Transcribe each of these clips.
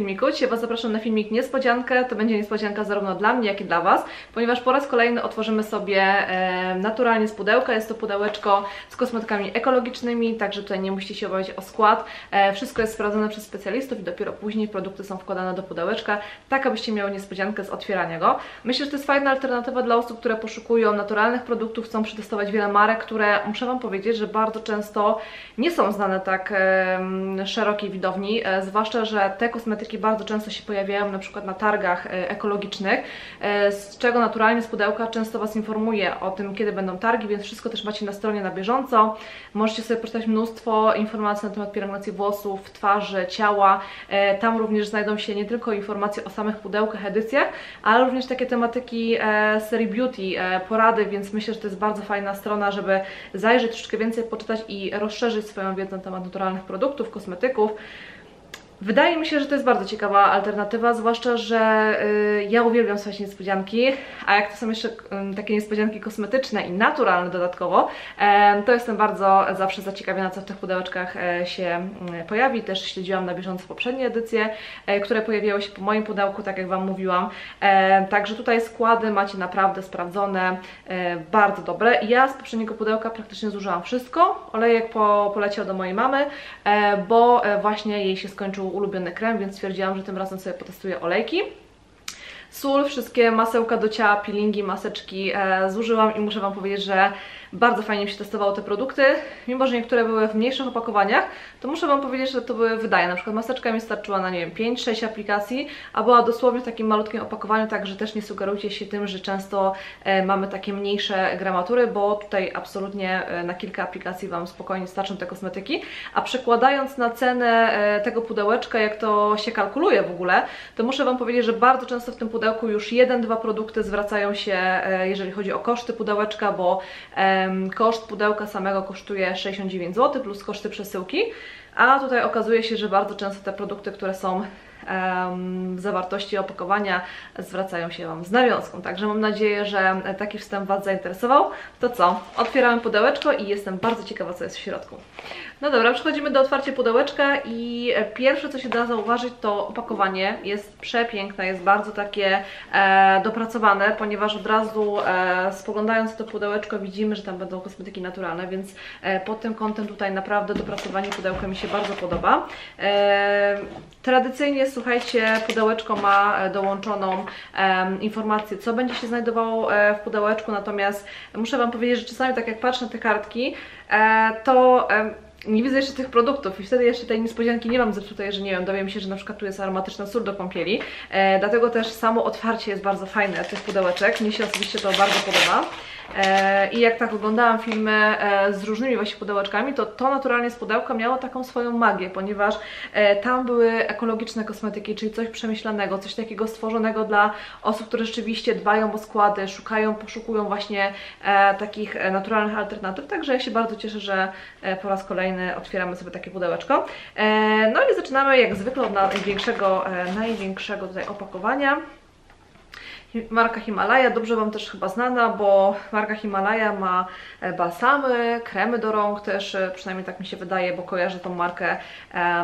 filmiku. Dzisiaj Was zapraszam na filmik niespodziankę. To będzie niespodzianka zarówno dla mnie, jak i dla Was, ponieważ po raz kolejny otworzymy sobie e, naturalnie z pudełka. Jest to pudełeczko z kosmetykami ekologicznymi, także tutaj nie musicie się obawiać o skład. E, wszystko jest sprawdzone przez specjalistów i dopiero później produkty są wkładane do pudełeczka, tak abyście miały niespodziankę z otwierania go. Myślę, że to jest fajna alternatywa dla osób, które poszukują naturalnych produktów, chcą przetestować wiele marek, które muszę Wam powiedzieć, że bardzo często nie są znane tak szerokiej widowni, e, zwłaszcza, że te kosmetyki bardzo często się pojawiają na przykład na targach e, ekologicznych, e, z czego naturalnie z pudełka często Was informuję o tym, kiedy będą targi, więc wszystko też macie na stronie na bieżąco. Możecie sobie przeczytać mnóstwo informacji na temat pielęgnacji włosów, twarzy, ciała. E, Tam również znajdą się nie tylko informacje o samych pudełkach, edycjach, ale również takie tematyki serii beauty, porady, więc myślę, że to jest bardzo fajna strona, żeby zajrzeć troszeczkę więcej, poczytać i rozszerzyć swoją wiedzę na temat naturalnych produktów, kosmetyków. Wydaje mi się, że to jest bardzo ciekawa alternatywa, zwłaszcza, że y, ja uwielbiam słuchać niespodzianki, a jak to są jeszcze y, takie niespodzianki kosmetyczne i naturalne dodatkowo, em, to jestem bardzo zawsze zaciekawiona, co w tych pudełeczkach e, się y, pojawi. Też śledziłam na bieżąco poprzednie edycje, e, które pojawiały się po moim pudełku, tak jak Wam mówiłam. Także tutaj składy macie naprawdę sprawdzone, e, bardzo dobre. Ja z poprzedniego pudełka praktycznie zużyłam wszystko. Olejek po, poleciał do mojej mamy, bo właśnie jej się skończył ulubiony krem, więc stwierdziłam, że tym razem sobie potestuję olejki. Sól, wszystkie masełka do ciała, peelingi, maseczki e, zużyłam i muszę Wam powiedzieć, że bardzo fajnie mi się testowało te produkty. Mimo, że niektóre były w mniejszych opakowaniach, to muszę Wam powiedzieć, że to były wydaje. Na przykład maseczka mi starczyła na, nie wiem, 5-6 aplikacji, a była dosłownie w takim malutkim opakowaniu, także też nie sugerujcie się tym, że często e, mamy takie mniejsze gramatury, bo tutaj absolutnie e, na kilka aplikacji Wam spokojnie starczą te kosmetyki. A przekładając na cenę e, tego pudełeczka, jak to się kalkuluje w ogóle, to muszę Wam powiedzieć, że bardzo często w tym pudełku już jeden, dwa produkty zwracają się, e, jeżeli chodzi o koszty pudełeczka, bo em, koszt pudełka samego kosztuje 69 zł plus koszty przesyłki, a tutaj okazuje się, że bardzo często te produkty, które są zawartości opakowania zwracają się Wam z nawiązką. Także mam nadzieję, że taki wstęp Was zainteresował. To co? Otwieramy pudełeczko i jestem bardzo ciekawa, co jest w środku. No dobra, przechodzimy do otwarcia pudełeczka i pierwsze, co się da zauważyć, to opakowanie jest przepiękne, jest bardzo takie e, dopracowane, ponieważ od razu e, spoglądając to pudełeczko widzimy, że tam będą kosmetyki naturalne, więc e, pod tym kątem tutaj naprawdę dopracowanie pudełka mi się bardzo podoba. E, tradycyjnie, słuchajcie, pudełeczko ma e, dołączoną e, informację, co będzie się znajdowało e, w pudełeczku, natomiast muszę Wam powiedzieć, że czasami tak jak patrzę na te kartki, e, to e, nie widzę jeszcze tych produktów i wtedy jeszcze tej niespodzianki nie mam zepsutej, że nie wiem, dowiem się, że na przykład tu jest aromatyczna sól do kąpieli, e, dlatego też samo otwarcie jest bardzo fajne tych pudełeczek, mnie się osobiście to bardzo podoba. E, I jak tak oglądałam filmy e, z różnymi właśnie pudełeczkami, to to naturalnie z pudełka miało taką swoją magię, ponieważ e, tam były ekologiczne kosmetyki, czyli coś przemyślanego, coś takiego stworzonego dla osób, które rzeczywiście dbają o składy, szukają, poszukują właśnie e, takich naturalnych alternatyw, także ja się bardzo cieszę, że e, po raz kolejny otwieramy sobie takie pudełeczko. E, no i zaczynamy jak zwykle od największego, e, największego tutaj opakowania. Marka Himalaya, dobrze Wam też chyba znana, bo marka Himalaya ma e, balsamy, kremy do rąk też, przynajmniej tak mi się wydaje, bo kojarzę tą markę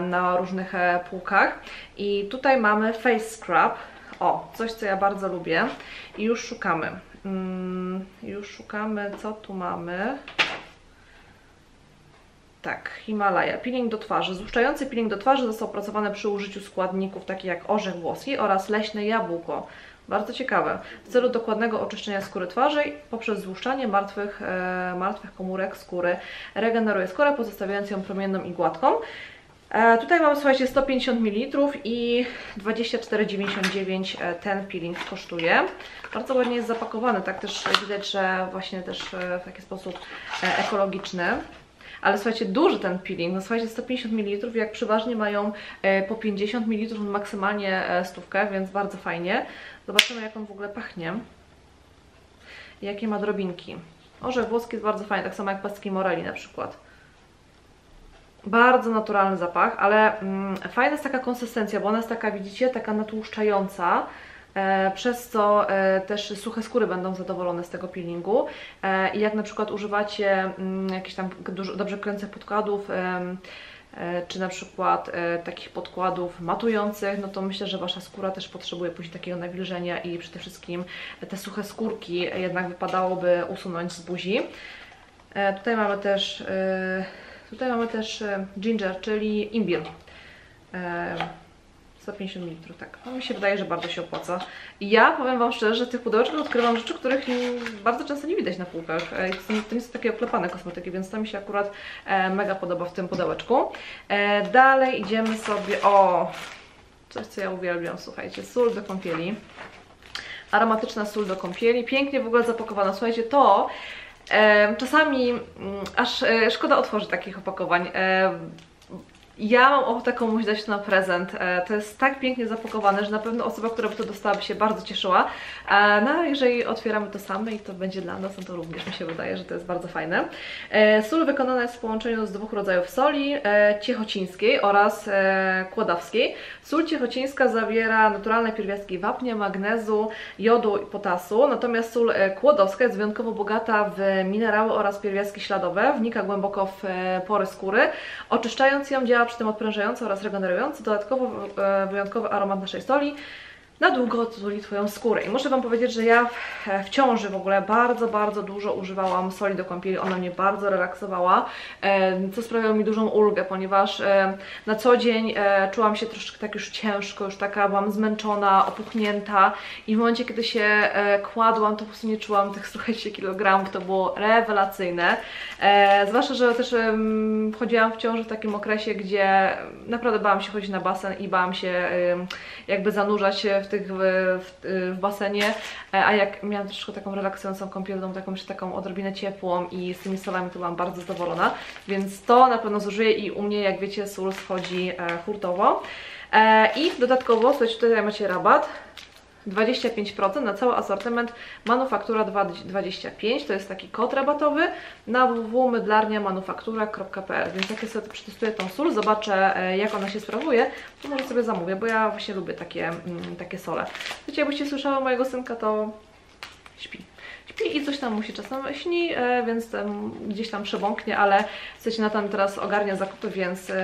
na różnych półkach. I tutaj mamy Face Scrub, o, coś co ja bardzo lubię i już szukamy. Mm, już szukamy, co tu mamy. Tak, Himalaya. Peeling do twarzy. Złuszczający peeling do twarzy został opracowany przy użyciu składników takich jak orzech włoski oraz leśne jabłko. Bardzo ciekawe. W celu dokładnego oczyszczenia skóry twarzy poprzez złuszczanie martwych, e, martwych komórek skóry regeneruje skórę, pozostawiając ją promienną i gładką. E, tutaj mamy, słuchajcie, 150 ml i 24,99 e, ten peeling kosztuje. Bardzo ładnie jest zapakowany, tak też widać, że właśnie też e, w taki sposób e, ekologiczny. Ale słuchajcie, duży ten peeling, no słuchajcie, 150 ml, jak przeważnie mają e, po 50 ml, maksymalnie e, stówkę, więc bardzo fajnie. Zobaczymy, jak on w ogóle pachnie. Jakie ma drobinki. Orzech włoski jest bardzo fajny, tak samo jak pastki moreli na przykład. Bardzo naturalny zapach, ale mm, fajna jest taka konsystencja, bo ona jest taka, widzicie, taka natłuszczająca, przez co e, też suche skóry będą zadowolone z tego peelingu. E, I jak na przykład używacie mm, jakichś tam dobrze kręcych podkładów, e, czy na przykład e, takich podkładów matujących, no to myślę, że Wasza skóra też potrzebuje później takiego nawilżenia i przede wszystkim te suche skórki jednak wypadałoby usunąć z buzi. E, tutaj mamy też, e, tutaj mamy też e, ginger, czyli imbir. E, 150 ml, tak. No, mi się wydaje, że bardzo się opłaca. I ja powiem Wam szczerze, że tych pudełeczkach odkrywam rzeczy, których mm, bardzo często nie widać na półkach. E, To, nie- są takie oklepane kosmetyki, więc to mi się akurat e, mega podoba w tym pudełeczku. E, dalej idziemy sobie o coś, co ja uwielbiam, słuchajcie, sól do kąpieli. Aromatyczna sól do kąpieli, pięknie w ogóle zapakowana. Słuchajcie, to czasami mm, aż szkoda otworzyć takich opakowań. Ja mam ochotę komuś dać na prezent. E, To jest tak pięknie zapakowane, że na pewno osoba, która by to dostała, by się bardzo cieszyła. E, No a jeżeli otwieramy to same i to będzie dla nas, no to również mi się wydaje, że to jest bardzo fajne. E, Sól wykonana jest w połączeniu z dwóch rodzajów soli, ciechocińskiej oraz kłodawskiej. Sól ciechocińska zawiera naturalne pierwiastki wapnia, magnezu, jodu i potasu, natomiast sól kłodowska jest wyjątkowo bogata w minerały oraz pierwiastki śladowe, wnika głęboko w pory skóry, oczyszczając ją działa przy tym odprężająco oraz regenerująco. Dodatkowo e, wyjątkowy aromat naszej soli na długo otuli Twoją skórę. I muszę Wam powiedzieć, że ja w, w ciąży w ogóle bardzo, bardzo dużo używałam soli do kąpieli. Ona mnie bardzo relaksowała, e, co sprawiało mi dużą ulgę, ponieważ e, na co dzień e, czułam się troszeczkę tak już ciężko, już taka byłam zmęczona, opuchnięta i w momencie, kiedy się e, kładłam, to po prostu nie czułam tych, słuchajcie, kilogramów. To było rewelacyjne. E, zwłaszcza, że też chodziłam w ciąży w takim okresie, gdzie naprawdę bałam się chodzić na basen i bałam się jakby zanurzać się w, tych, w, w, basenie, e, a jak miałam troszkę taką relaksującą kąpielną, taką jeszcze taką odrobinę ciepłą i z tymi solami to byłam bardzo zadowolona, więc to na pewno zużyję i u mnie, jak wiecie, sól schodzi e, hurtowo. E, I dodatkowo, słuchajcie, tutaj macie rabat, 25% na cały asortyment Manufaktura 225, to jest taki kod rabatowy na www.mydlarniamanufaktura.pl więc jak ja sobie przetestuję tą sól, zobaczę e, jak ona się sprawuje, to może sobie zamówię, bo ja właśnie lubię takie, mm, takie sole. Wiecie, jakbyście słyszały mojego synka, to śpi. Śpi i coś tam musi czasem śni, e, więc gdzieś tam przebąknie, ale w sensie Natan teraz ogarnia zakupy, więc em,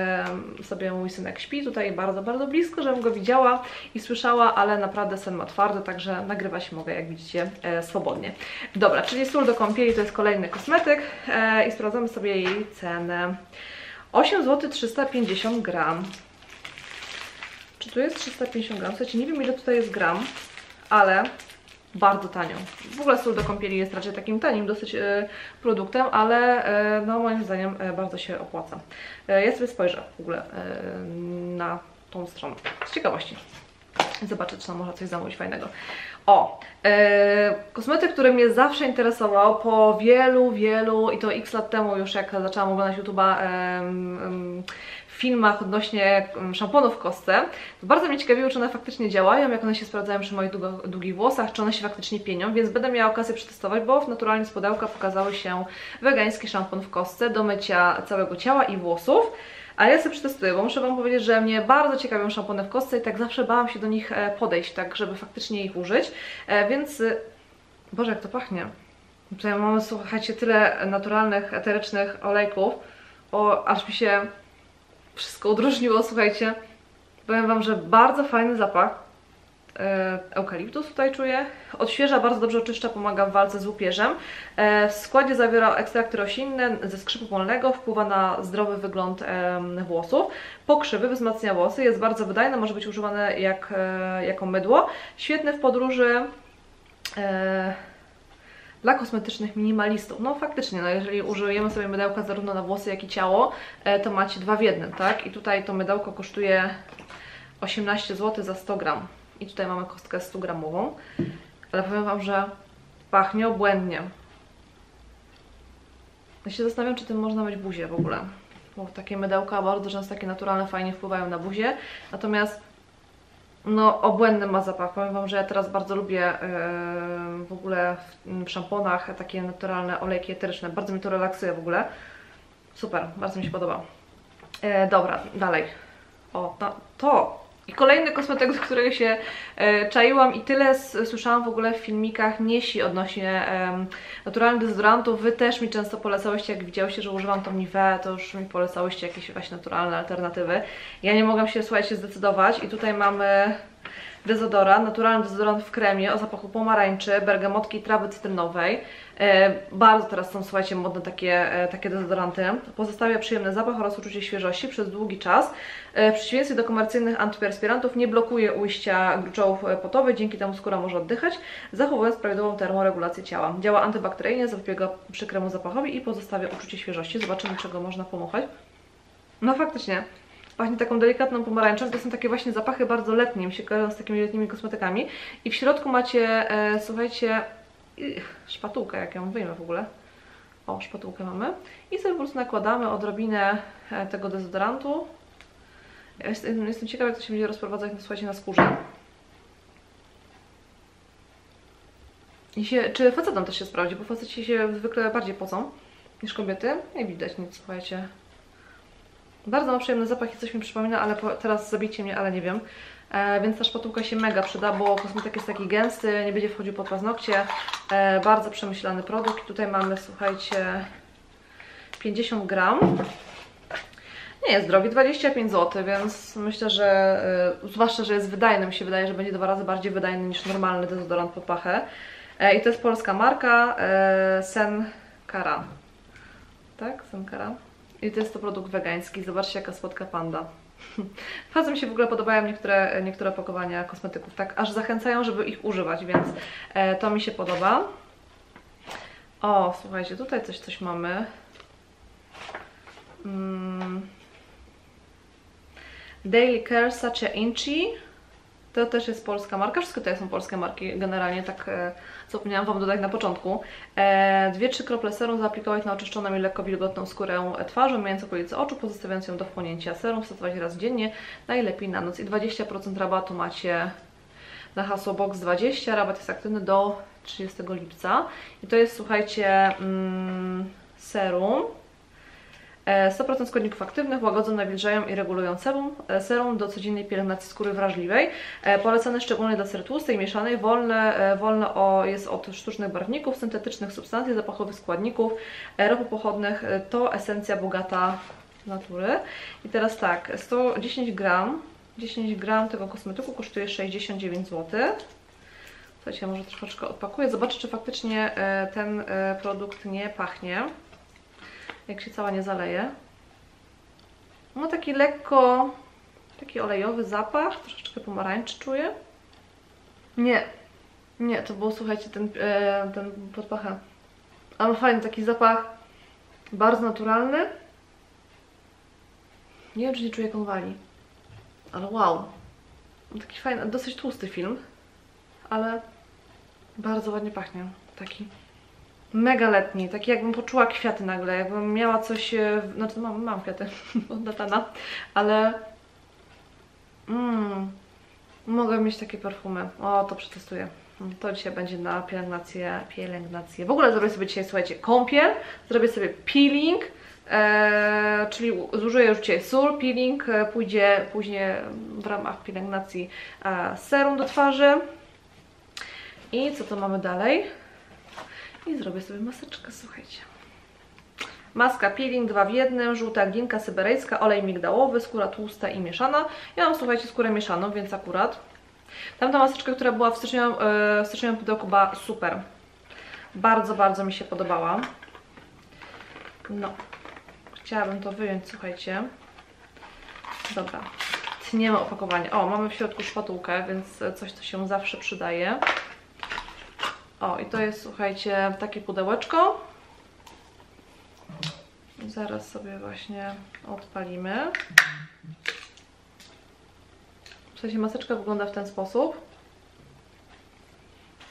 sobie mój synek śpi tutaj bardzo, bardzo blisko, żebym go widziała i słyszała, ale naprawdę sen ma twardy, także nagrywać mogę, jak widzicie, e, swobodnie. Dobra, czyli sól do kąpieli to jest kolejny kosmetyk e, i sprawdzamy sobie jej cenę. 8 zł 350 gram. Czy tu jest 350 gram? Słuchajcie, nie wiem ile tutaj jest gram, ale bardzo tanio. W ogóle sól do kąpieli jest raczej takim tanim dosyć e, produktem, ale e, no moim zdaniem e, bardzo się opłaca. Ja sobie spojrzę w ogóle na tą stronę. Z ciekawości. Zobaczę, czy tam można coś zamówić fajnego. O, e, kosmetyk, który mnie zawsze interesował po wielu, wielu i to x lat temu już jak zaczęłam oglądać YouTube'a em, w filmach odnośnie em, szamponów w kostce, to bardzo mnie ciekawiło, czy one faktycznie działają, jak one się sprawdzają przy moich długich włosach, czy one się faktycznie pienią, więc będę miała okazję przetestować, bo w naturalnie z pudełka pokazały się wegański szampon w kostce do mycia całego ciała i włosów. A ja sobie przetestuję, bo muszę Wam powiedzieć, że mnie bardzo ciekawią szampony w kostce i tak zawsze bałam się do nich e, podejść, tak żeby faktycznie ich użyć, e, więc... y, Boże, jak to pachnie. Tutaj mamy, słuchajcie, tyle naturalnych, eterycznych olejków, o, aż mi się wszystko udrożniło, słuchajcie. Powiem Wam, że bardzo fajny zapach. E, eukaliptus tutaj czuję. Odświeża, bardzo dobrze oczyszcza, pomaga w walce z łupieżem. E, w składzie zawiera ekstrakty roślinne ze skrzypu polnego, wpływa na zdrowy wygląd em, włosów. Pokrzywy, wzmacnia włosy, jest bardzo wydajne, może być używane jak, e, jako mydło. Świetne w podróży. Dla kosmetycznych minimalistów. No faktycznie, no jeżeli użyjemy sobie mydełka zarówno na włosy, jak i ciało, e, to macie dwa w jednym, tak? I tutaj to mydełko kosztuje 18 zł za 100 gram. I tutaj mamy kostkę 100 gramową. Ale powiem Wam, że pachnie obłędnie. Ja się zastanawiam, czy tym można myć buzię w ogóle. Bo takie mydełka bardzo często takie naturalne fajnie wpływają na buzię. Natomiast no, obłędny ma zapach. Powiem Wam, że ja teraz bardzo lubię yy, w ogóle w, w szamponach takie naturalne olejki eteryczne. Bardzo mi to relaksuje w ogóle. Super, bardzo mi się podoba. E, dobra, dalej. O, to, to I kolejny kosmetyk, do którego się e, czaiłam i tyle słyszałam w ogóle w filmikach Niesi odnośnie em, naturalnych dezodorantów. Wy też mi często polecałyście, jak widziałyście, że używam tą Nivea, to już mi polecałyście jakieś właśnie naturalne alternatywy. Ja nie mogłam się, słuchajcie, zdecydować i tutaj mamy dezodorant, naturalny dezodorant w kremie o zapachu pomarańczy, bergamotki i trawy cytrynowej. E, bardzo teraz są, słuchajcie, modne takie, e, takie dezodoranty. Pozostawia przyjemny zapach oraz uczucie świeżości przez długi czas. E, w przeciwieństwie do komercyjnych antyperspirantów nie blokuje ujścia gruczołów potowych, dzięki temu skóra może oddychać, zachowując prawidłową termoregulację ciała. Działa antybakteryjnie, zapobiega przykremu zapachowi i pozostawia uczucie świeżości. Zobaczymy, czego można pomachać. No faktycznie, Pachnie taką delikatną pomarańczą. To są takie właśnie zapachy bardzo letnie, mi się kojarzą z takimi letnimi kosmetykami. I w środku macie, e, słuchajcie, ich, szpatułkę, jak ją wyjmę w ogóle. O, szpatułkę mamy. I sobie po prostu nakładamy odrobinę e, tego dezodorantu. Ja Jestem, jestem ciekawa, jak to się będzie rozprowadzać, słuchajcie, na skórze. I się, czy facetom też się sprawdzi, bo faceci się zwykle bardziej pocą niż kobiety. Nie widać nic, słuchajcie. Bardzo ma przyjemny zapach i coś mi przypomina, ale po, teraz zabicie mnie, ale nie wiem. E, więc ta szpatułka się mega przyda, bo kosmetyk jest taki gęsty, nie będzie wchodził pod paznokcie. E, bardzo przemyślany produkt. Tutaj mamy, słuchajcie, 50 gram. Nie jest drogi, 25 zł, więc myślę, że e, zwłaszcza, że jest wydajny, mi się wydaje, że będzie dwa razy bardziej wydajny niż normalny dezodorant pod pachę. E, I to jest polska marka e, Senkara. Tak? Senkara. I to jest to produkt wegański. Zobaczcie, jaka słodka panda. Bardzo mi się w ogóle podobają niektóre, niektóre opakowania kosmetyków, tak aż zachęcają, żeby ich używać, więc e, to mi się podoba. O, słuchajcie, tutaj coś, coś mamy. Mm. Daily Care Sacha Inchi. To też jest polska marka. Wszystkie to są polskie marki, generalnie tak e, zapomniałam Wam dodać na początku. E, dwie, trzy krople serum zaaplikować na oczyszczoną i lekko wilgotną skórę twarzy, myjąc okolice oczu, pozostawiając ją do wchłonięcia. Serum stosować raz dziennie, najlepiej na noc. I 20% rabatu macie na hasło BOX20. Rabat jest aktywny do 30 lipca. I to jest, słuchajcie, mm, serum. E, 100% składników aktywnych łagodzą, nawilżają i regulują sebum. E, Serum do codziennej pielęgnacji skóry wrażliwej. E, Polecane szczególnie do sery tłustej, mieszanej, wolne, e, wolne o, jest od sztucznych barwników, syntetycznych substancji, zapachowych składników, e, ropopochodnych. E, To esencja bogata natury. I teraz tak, 110 gram, 10 gram tego kosmetyku kosztuje 69 zł. Słuchajcie, może troszeczkę odpakuję. Zobaczę, czy faktycznie e, ten e, produkt nie pachnie jak się cała nie zaleje. Ma taki lekko, taki olejowy zapach, troszeczkę pomarańczy czuję. Nie, nie, to był, słuchajcie, ten, e, ten podpacha. Ale ma fajny taki zapach, bardzo naturalny. Nie wiem, czy nie czuję konwali, ale wow. Taki fajny, dosyć tłusty film, ale bardzo ładnie pachnie. Taki mega letni, taki jakbym poczuła kwiaty nagle, jakbym miała coś, e, znaczy mam, mam kwiaty od Natana, ale mm, mogę mieć takie perfumy, o to przetestuję. To dzisiaj będzie na pielęgnację, pielęgnację. W ogóle zrobię sobie dzisiaj, słuchajcie, kąpiel, zrobię sobie peeling, e, czyli zużyję już dzisiaj sól, peeling, e, pójdzie później w ramach pielęgnacji e, serum do twarzy. I co to mamy dalej? I zrobię sobie maseczkę, słuchajcie. Maska peeling 2 w 1, żółta glinka syberyjska, olej migdałowy, skóra tłusta i mieszana. Ja mam, słuchajcie, skórę mieszaną, więc akurat. Tamta maseczka, która była w styczniowym, e, pudełku, była super. Bardzo, bardzo mi się podobała. No, chciałabym to wyjąć, słuchajcie. Dobra, tniemy opakowanie. O, mamy w środku szpatułkę, więc coś, co się zawsze przydaje. O, i to jest, słuchajcie, takie pudełeczko. Zaraz sobie właśnie odpalimy. W sensie maseczka wygląda w ten sposób.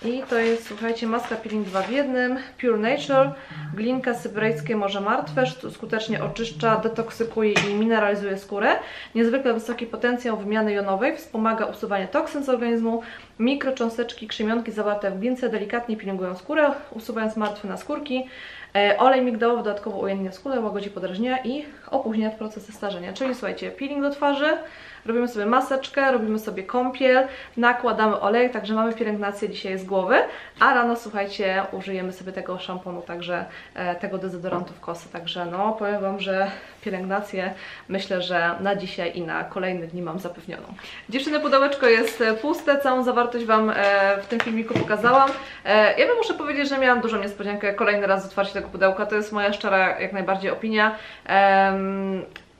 I to jest, słuchajcie, maska peeling 2 w 1, Pure Nature, glinka syberyjskie Morze Martwe, skutecznie oczyszcza, detoksykuje i mineralizuje skórę. Niezwykle wysoki potencjał wymiany jonowej, wspomaga usuwanie toksyn z organizmu, mikrocząsteczki, krzemionki zawarte w glince delikatnie pielęgnują skórę, usuwając martwe naskórki. E, olej migdałowy dodatkowo ujętnia skórę, łagodzi podrażnienia i opóźnia procesy starzenia. Czyli słuchajcie, peeling do twarzy, robimy sobie maseczkę, robimy sobie kąpiel, nakładamy olej, także mamy pielęgnację dzisiaj z głowy, a rano słuchajcie, użyjemy sobie tego szamponu, także e, tego dezodorantu w kosy, także no powiem Wam, że pielęgnację myślę, że na dzisiaj i na kolejne dni mam zapewnioną. Dziewczyny, pudełeczko jest e, puste, całą zawartość Wam w tym filmiku pokazałam. Ja Wam muszę powiedzieć, że miałam dużą niespodziankę kolejny raz z otwarcia tego pudełka, to jest moja szczera jak najbardziej opinia.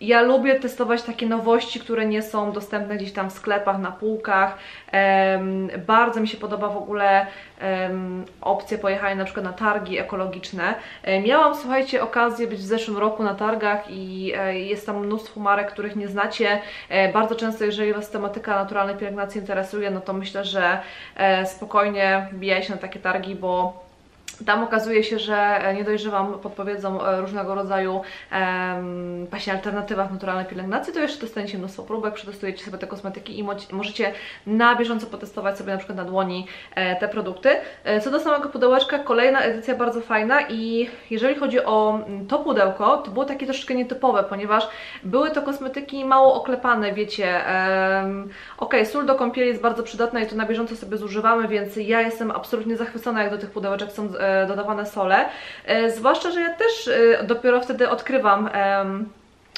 Ja lubię testować takie nowości, które nie są dostępne gdzieś tam w sklepach, na półkach. Um, bardzo mi się podoba w ogóle um, opcja pojechania na przykład na targi ekologiczne. Miałam, słuchajcie, okazję być w zeszłym roku na targach i e, jest tam mnóstwo marek, których nie znacie. E, bardzo często, jeżeli Was tematyka naturalnej pielęgnacji interesuje, no to myślę, że e, spokojnie wbijajcie na takie targi, bo tam okazuje się, że nie dość, że Wam podpowiedzą e, różnego rodzaju właśnie alternatywach naturalnej pielęgnacji, to jeszcze dostaniecie mnóstwo próbek, przetestujecie sobie te kosmetyki i możecie na bieżąco potestować sobie na przykład na dłoni e, te produkty. E, co do samego pudełeczka, kolejna edycja bardzo fajna i jeżeli chodzi o mm, to pudełko, to było takie troszeczkę nietypowe, ponieważ były to kosmetyki mało oklepane, wiecie, um, ok, sól do kąpieli jest bardzo przydatna i to na bieżąco sobie zużywamy, więc ja jestem absolutnie zachwycona, jak do tych pudełeczek są E, dodawane sole. E, zwłaszcza, że ja też e, dopiero wtedy odkrywam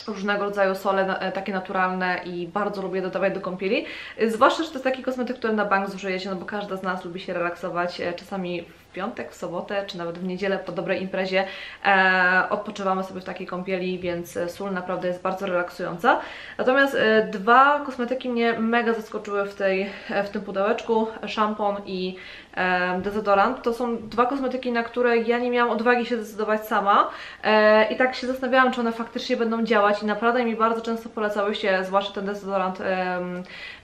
różnego rodzaju sole takie naturalne i bardzo lubię dodawać do kąpieli. Zwłaszcza, że to jest taki kosmetyk, który na bank zużyjecie, no bo każda z nas lubi się relaksować czasami piątek, w sobotę, czy nawet w niedzielę po dobrej imprezie e, odpoczywamy sobie w takiej kąpieli, więc sól naprawdę jest bardzo relaksująca. Natomiast e, dwa kosmetyki mnie mega zaskoczyły w, tej, w tym pudełeczku, szampon i e, dezodorant. To są dwa kosmetyki, na które ja nie miałam odwagi się zdecydować sama e, i tak się zastanawiałam, czy one faktycznie będą działać i naprawdę mi bardzo często polecałyście, zwłaszcza ten dezodorant e,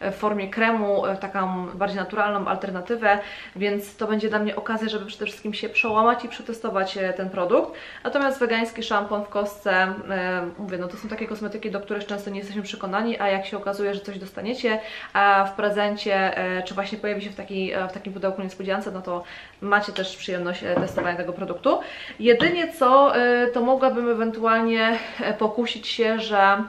w formie kremu, e, taką bardziej naturalną alternatywę, więc to będzie dla mnie okazja, żeby żeby przede wszystkim się przełamać i przetestować e, ten produkt. Natomiast wegański szampon w kostce, e, mówię, no to są takie kosmetyki, do których często nie jesteśmy przekonani, a jak się okazuje, że coś dostaniecie w prezencie, e, czy właśnie pojawi się w, taki, w takim pudełku niespodziance, no to macie też przyjemność testowania tego produktu. Jedynie co, to mogłabym ewentualnie pokusić się, że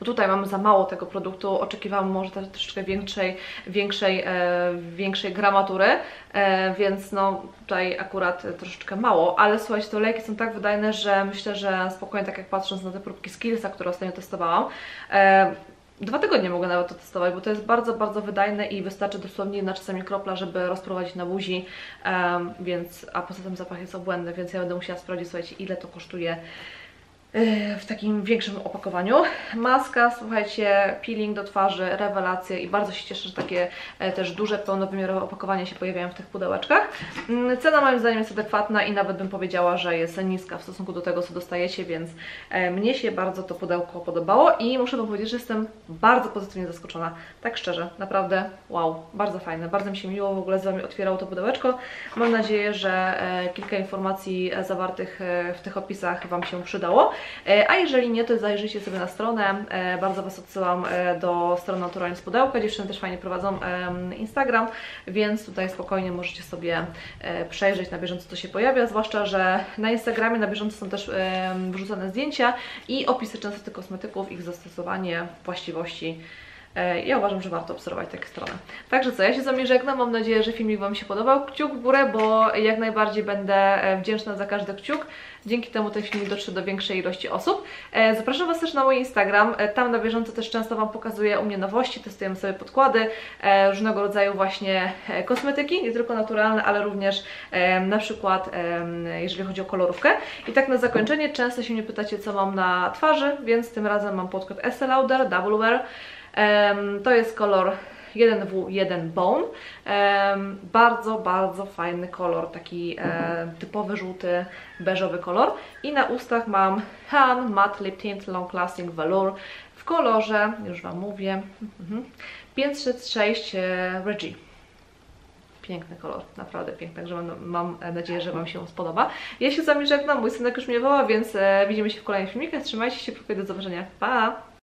bo tutaj mamy za mało tego produktu, oczekiwałam może troszeczkę większej, większej, e, większej gramatury, e, więc no tutaj akurat troszeczkę mało, ale słuchajcie, te olejki są tak wydajne, że myślę, że spokojnie, tak jak patrząc na te próbki Skillsa, które ostatnio testowałam, e, Dwa tygodnie mogę nawet to testować, bo to jest bardzo, bardzo wydajne i wystarczy dosłownie jedna czasami kropla, żeby rozprowadzić na buzi, um, więc, a poza tym zapach jest obłędny, więc ja będę musiała sprawdzić, słuchajcie, ile to kosztuje w takim większym opakowaniu. Maska, słuchajcie, peeling do twarzy, rewelacje i bardzo się cieszę, że takie e, też duże, pełnowymiarowe opakowania się pojawiają w tych pudełeczkach. Mm, cena moim zdaniem jest adekwatna i nawet bym powiedziała, że jest niska w stosunku do tego, co dostajecie, więc e, mnie się bardzo to pudełko podobało i muszę Wam powiedzieć, że jestem bardzo pozytywnie zaskoczona. Tak szczerze, naprawdę wow, bardzo fajne, bardzo mi się miło w ogóle z Wami otwierało to pudełeczko. Mam nadzieję, że e, kilka informacji zawartych w tych opisach Wam się przydało. E, a jeżeli nie, to zajrzyjcie sobie na stronę. E, bardzo Was odsyłam e, do strony Naturalnie z Pudełka. Dziewczyny też fajnie prowadzą Instagram, więc tutaj spokojnie możecie sobie przejrzeć na bieżąco, co się pojawia. Zwłaszcza, że na Instagramie na bieżąco są też wrzucane zdjęcia i opisy często tych kosmetyków, ich zastosowanie, właściwości ja uważam, że warto obserwować takie strony. Także co, ja się z Wami żegnam, mam nadzieję, że filmik Wam się podobał. Kciuk w górę, bo jak najbardziej będę wdzięczna za każdy kciuk. Dzięki temu ten filmik dotrze do większej ilości osób. E, zapraszam Was też na mój Instagram. E, tam na bieżąco też często Wam pokazuję u mnie nowości, testujemy sobie podkłady, e, różnego rodzaju właśnie kosmetyki, nie tylko naturalne, ale również na przykład jeżeli chodzi o kolorówkę. I tak na zakończenie często się mnie pytacie, co mam na twarzy, więc tym razem mam podkład Estee Lauder Double Wear. To jest kolor 1W1 Bone. bardzo, bardzo fajny kolor, taki e, typowy żółty, beżowy kolor. I na ustach mam Han Matte Lip Tint Long Lasting Velour w kolorze, już Wam mówię, 506 mhm, e, Reggie piękny kolor, naprawdę piękny, także mam, mam, nadzieję, że Wam się spodoba. Ja się z Wami żegnam, mój synek już mnie woła, więc e, widzimy się w kolejnych filmikach, trzymajcie się, do zobaczenia, pa!